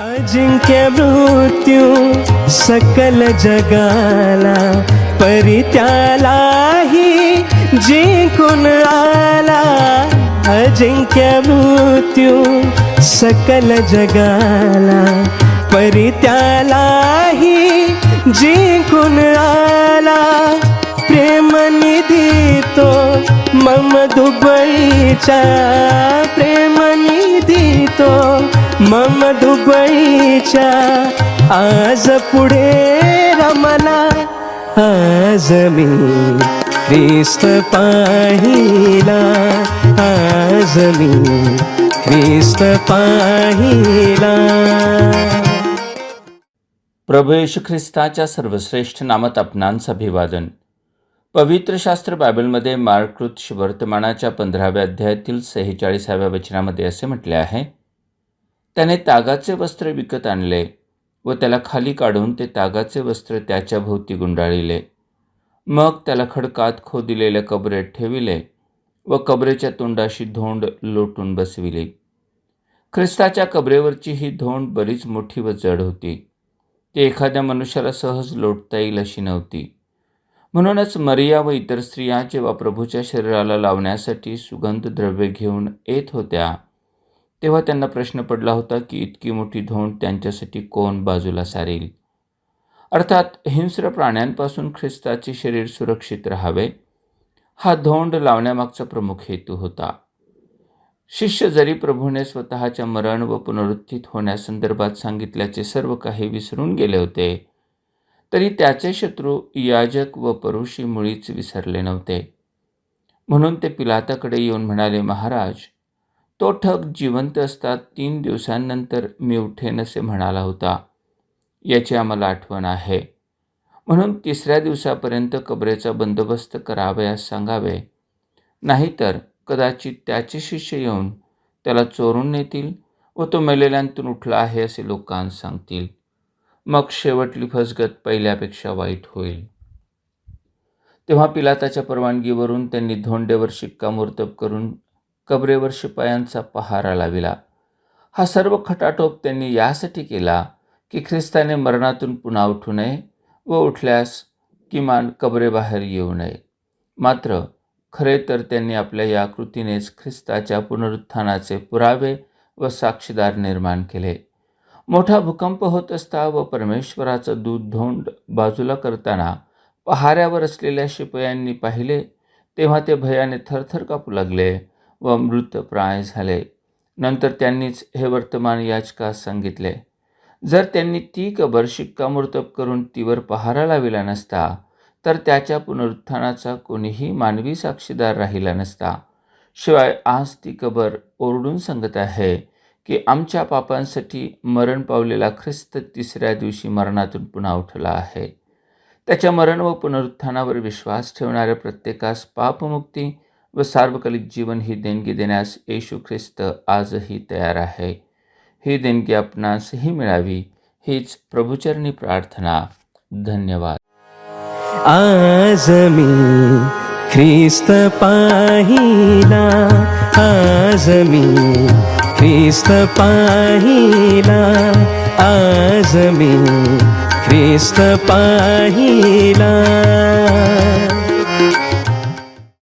अजिंक्य मृत्यू सकल जगाला परित्यालाही जिंकून आला. अजिंक्य मृत्यू सकल जगाला परित्यालाही जिंकून आला. प्रेमनिधी तो मम दुबईचा प्रेमनिधी तो मम दुबईच्या आज पुढे रमला. आज मी ख्रिस्त पाहिला. आज मी ख्रिस्त पाहिला. प्रभू येशू ख्रिस्ताच्या सर्वश्रेष्ठ नामात आपणांचं अभिवादन. पवित्र शास्त्र बायबलमध्ये मार्कृत वर्तमानाच्या पंधराव्या अध्यायातील सेहेचाळीसाव्या वचनामध्ये असे म्हटले आहे त्याने तागाचे वस्त्र विकत आणले व त्याला खाली काढून ते तागाचे वस्त्र त्याच्या भोवती गुंडाळिले. मग त्याला खडकात खोदिलेल्या कबरेत ठेविले व कबरेच्या तोंडाशी धोंड लोटून बसविली. ख्रिस्ताच्या कबरेवरची ही धोंड बरीच मोठी व जड होती. ती एखाद्या मनुष्याला सहज लोटता येईल अशी नव्हती. म्हणूनच मरिया व इतर स्त्रिया जेव्हा प्रभूच्या शरीराला लावण्यासाठी सुगंध द्रव्य घेऊन येत होत्या तेव्हा त्यांना प्रश्न पडला होता की इतकी मोठी धोंड त्यांच्यासाठी कोण बाजूला सारेल? अर्थात हिंस्र प्राण्यांपासून ख्रिस्ताचे शरीर सुरक्षित राहावे हा धोंड लावण्यामागचा प्रमुख हेतू होता. शिष्य जरी प्रभूने स्वतःच्या मरण व पुनरुत्थित होण्यासंदर्भात सांगितल्याचे सर्व काही विसरून गेले होते तरी त्याचे शत्रू याजक व परुषी मुळीच विसरले नव्हते. म्हणून ते पिलाताकडे येऊन म्हणाले महाराज तो ठग जिवंत असतात तीन दिवसांनंतर मी उठेन असे म्हणाला होता. याची आम्हाला आठवण आहे. म्हणून तिसऱ्या दिवसापर्यंत कबरेचा बंदोबस्त करावयास सांगावे. नाहीतर कदाचित त्याचे शिष्य येऊन त्याला चोरून नेतील व तो मेलेल्यांतून उठला आहे असे लोकांस सांगतील. मग शेवटली फसगत पहिल्यापेक्षा वाईट होईल. तेव्हा पिलाताच्या परवानगीवरून त्यांनी धोंडेवर शिक्कामोर्तब करून कबरेवर शिपायांचा पहारा लाविला. हा सर्व खटाटोप त्यांनी यासाठी केला की ख्रिस्ताने मरणातून पुन्हा उठू नये व उठल्यास किमान कबरेबाहेर येऊ नये. मात्र खरे तर त्यांनी आपल्या या कृतीनेच ख्रिस्ताच्या पुनरुत्थानाचे पुरावे व साक्षीदार निर्माण केले. मोठा भूकंप होत असता व परमेश्वराचं दूध धोंड बाजूला करताना पहाऱ्यावर असलेल्या शिपयांनी पाहिले तेव्हा ते भयाने थरथर कापू लागले. व मृतप्राय झाले. नंतर त्यांनीच हे वर्तमान याचकास सांगितले. जर त्यांनी ती कबर शिक्कामोर्तब करून तीवर पहारा लाविला नसता तर त्याच्या पुनरुत्थानाचा कोणीही मानवी साक्षीदार राहिला नसता. शिवाय आज ती कबर ओरडून सांगत आहे की आमच्या पापांसाठी मरण पावलेला ख्रिस्त तिसऱ्या दिवशी मरणातून पुन्हा उठला आहे. त्याच्या मरण व पुनरुत्थानावर विश्वास ठेवणाऱ्या प्रत्येकास पापमुक्ती व सार्वकालिक जीवन ही देणगी देण्यास येशू ख्रिस्त आजही तयार आहे. ही देणगी आपणासही मिळावी, हीच प्रभुचरणी प्रार्थना. धन्यवाद. आज मी ख्रिस्त पाहिला, आज मी ख्रिस्त पाहिला, आज मी ख्रिस्त पाहिला.